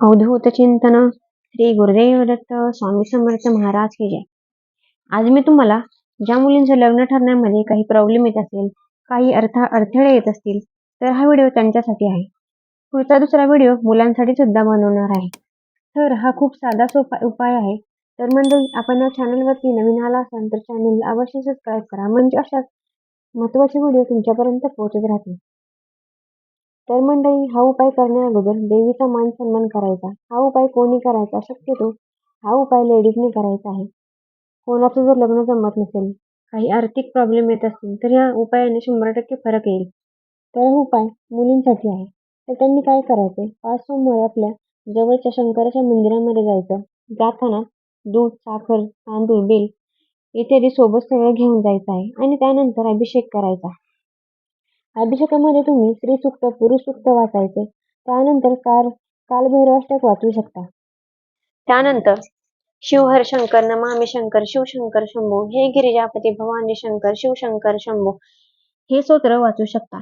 अवधूत चिंतन श्री गुरुदेव दत्त स्वामी समर्थ महाराज की जय. आज मी तुम्हाला ज्या मुलींचं लग्न ठरण्यामध्ये काही प्रॉब्लेम येत असेल काही अर्थ अडथळे येत असतील तर हा व्हिडिओ त्यांच्यासाठी आहे. पुढचा दुसरा व्हिडिओ मुलांसाठी सुद्धा बनवणार आहे. तर हा खूप साधा सोपा उपाय आहे. तर मंडळी आपण या चॅनलवरती नवीन आला असाल तर चॅनल अवश्य सबस्क्राईब करा. म्हणजे अशाच महत्त्वाचे व्हिडिओ तुमच्यापर्यंत पोहोचत राहतील. तर मंडळी हा उपाय करण्याअगोदर देवीचा मान सन्मान करायचा. हा उपाय कोणी करायचा? शक्यतो हा उपाय लेडीजने करायचा आहे. कोणाचं जर लग्न जमत नसेल काही आर्थिक प्रॉब्लेम येत असतील तर या उपायाने शंभर टक्के फरक येईल. तर हा उपाय मुलींसाठी आहे. तर त्यांनी काय करायचं पाच सोमवारी आपल्या जवळच्या शंकराच्या मंदिरामध्ये जायचं. जाताना दूध साखर तांदूळ बेल इत्यादी सोबत सगळं घेऊन जायचं आहे. आणि त्यानंतर अभिषेक करायचा. अभिषेकामध्ये तुम्ही स्त्री सुक्त पुरुष सुक्त वाचायचे. त्यानंतर काल कालभैरवाष्टक वाचू शकता. त्यानंतर शिवहर शंकर नमामि शंकर शिवशंकर शंभू हे गिरिजापती भवानी शंकर शिवशंकर शंभू हे स्तोत्र वाचू शकता.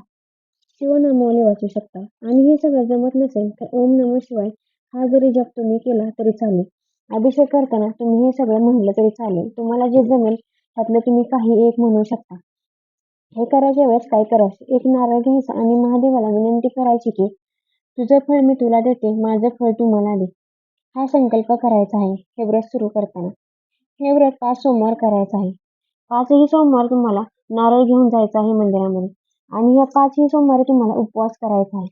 शिवनामावली वाचू शकता. आणि हे सगळं जमत नसेल तर ओम नम शिवाय हा जरी जप तुम्ही केला तरी चालेल. अभिषेक करताना तुम्ही हे सगळं म्हणलं तरी चालेल. तुम्हाला जे जमेल त्यातलं तुम्ही काही एक म्हणू शकता. हे करायच्या वेळेस काय करायचं? एक नारळ घ्यायचा आणि महादेवाला विनंती करायची की तुझं फळ मी तुला देते माझं फळ तू मला दे. हा संकल्प करायचा आहे हे व्रत सुरू करताना. हे व्रत पाच सोमवार करायचं आहे. पाचही सोमवार तुम्हाला नारळ घेऊन जायचं आहे मंदिरामध्ये आणि या पाचही सोमवारी तुम्हाला उपवास करायचा आहे.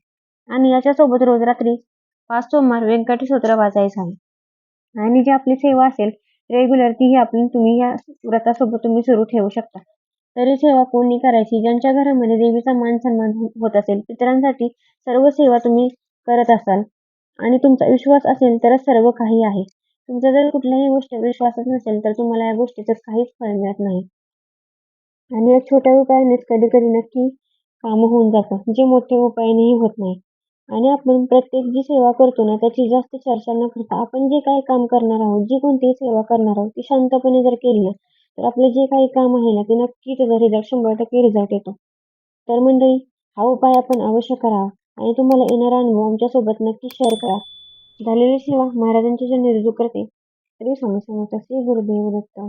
आणि याच्यासोबत रोज रात्री पाच सोमवार व्यंकटी स्तोत्र वाचायचं आहे. आणि जी आपली सेवा असेल रेग्युलर तीही आपली तुम्ही या व्रतासोबत तुम्ही सुरू ठेवू शकता. तरी सेवा कोणी करायची? ज्यांच्या घरामध्ये देवीचा मान सन्मान होत असेल पितरांसाठी सर्व सेवा तुम्ही करत असाल आणि तुमचा विश्वास असेल तरच सर्व काही आहे. तुमचा जर कुठल्याही गोष्टी विश्वासच नसेल तर तुम्हाला या गोष्टीचं काहीच फळ मिळत नाही. आणि या छोट्या उपायानेच कधी कधी नक्की कामं होऊन जातं जे मोठे उपायानेही होत नाही. आणि आपण प्रत्येक जी सेवा करतो ना त्याची जास्त चर्चा न करता आपण जे काही काम करणार आहोत जी कोणतीही सेवा करणार आहोत ती शांतपणे जर केली ना तर आपलं जे काही काम आहे ना ते नक्की त्याचा रिझल्ट शंभर टक्के रिझल्ट येतो. तर मंडळी हा उपाय आपण अवश्य करावा आणि तुम्हाला येणारा अनुभव आमच्यासोबत नक्की शेअर करा. झालेली सेवा महाराजांची जे निर्जू करते. तरी समस्या समर्थ श्री गुरुदेव दत्त.